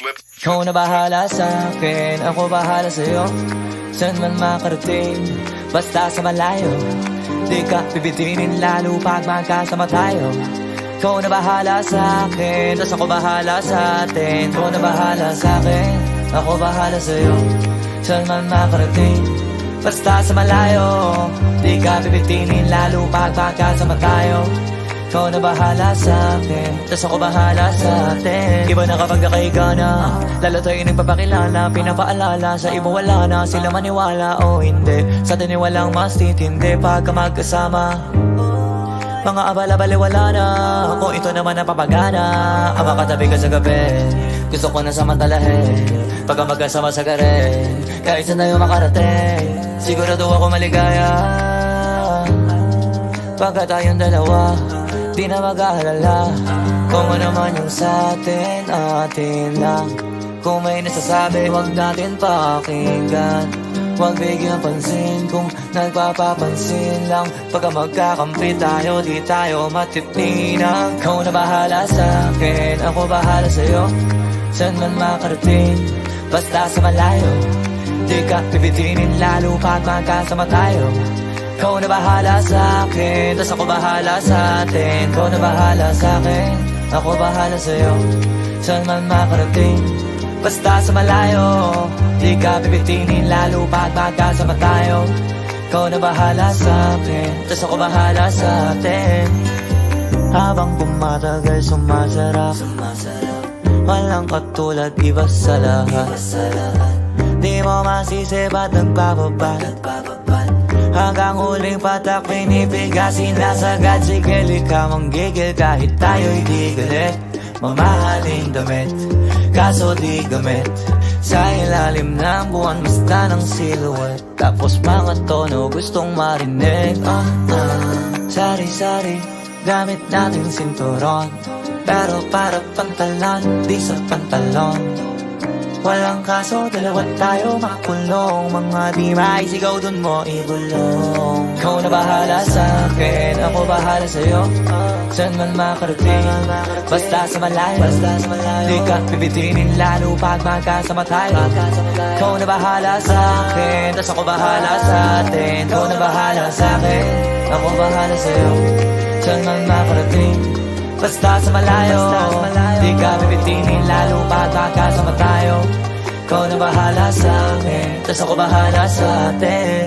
flip. Ikaw na bahala sa akin, ako bahala sa'yo. Saan man makarating, basta sa malayo. Di ka bibitinin lalo pag magkasama tayo. Ikaw na bahala sa akin, tas ako bahala sa atin. Ikaw na bahala sa akin, ako bahala sa'yo. Saan man makarating, basta sa malayo. Di ka bibitinin lalo pag magkasama tayo ikaw na bahala sa akin. Tas ako bahala sa atin. Iba na kapag nakahiga na. Lalo tayo nagpapakilala Pinapaalala. Sa iba wala na Sila maniwala. O hindi. Sa atin walang mas titindi Pagka magkasama mga abala-bali wala na. Kung ito naman ang papagana. Ang makatabi ka sa gabi Gusto ko na samantalahin. Pagka magkasama sa gare Kahit saan tayo makarating Sigurado ako maligaya. Pagka tayong dalawa Di na mag-aalala Kung ano man yung sa atin Atin lang. Kung may nasasabi Huwag natin pakinggan. Huwag bigyan pansin Kung nagpapapansin lang. Pagka magkakampi tayo Di tayo matipninang Ikaw na bahala sa akin Ako bahala sa'yo. Saan man makarating Basta sa malayo. Di ka bibitinin lalo pag magkasama tayo ikaw na bahala sa akin, tas ako bahala sa atin Ikaw na bahala sa akin, ako bahala sa'yo. Saan man makarating, basta sa malayo Di ka bibitinin lalo pag magkasama tayo Ikaw na bahala sa akin, tas ako bahala sa atin Habang pumatagal sumasarap. Walang katulad, iba sa lahat. Di mo masisi ba't nagpapabal Hanggang huling patak pinipigasin na sagad Sige ka manggigil kahit tayo'y di galit Mamahaling damit, kaso di gamit. Sa ilalim ng buwan basta ng silhouette. Tapos mga tono gustong marinig. Ah, ah. Sari-sari, gamit nating sinturon. Pero para pantalan, di sa pantalon Walang kaso, dalawa tayo makulong. Mga di maisigaw dun mo ibulong. Ikaw na bahala sa akin, ako bahala sa'yo. Saan man makarating, basta sa malayo. Di ka bibitinin lalo pag magkasama tayo Ikaw na bahala sa akin, tas ako bahala sa atin. Ikaw na bahala sa akin, ako bahala sa'yo. Saan man makarating, Basta sa malayo, Di ka bibitinin lalo pag magkasama tayo Ikaw na bahala sa akin Tas ako bahala sa atin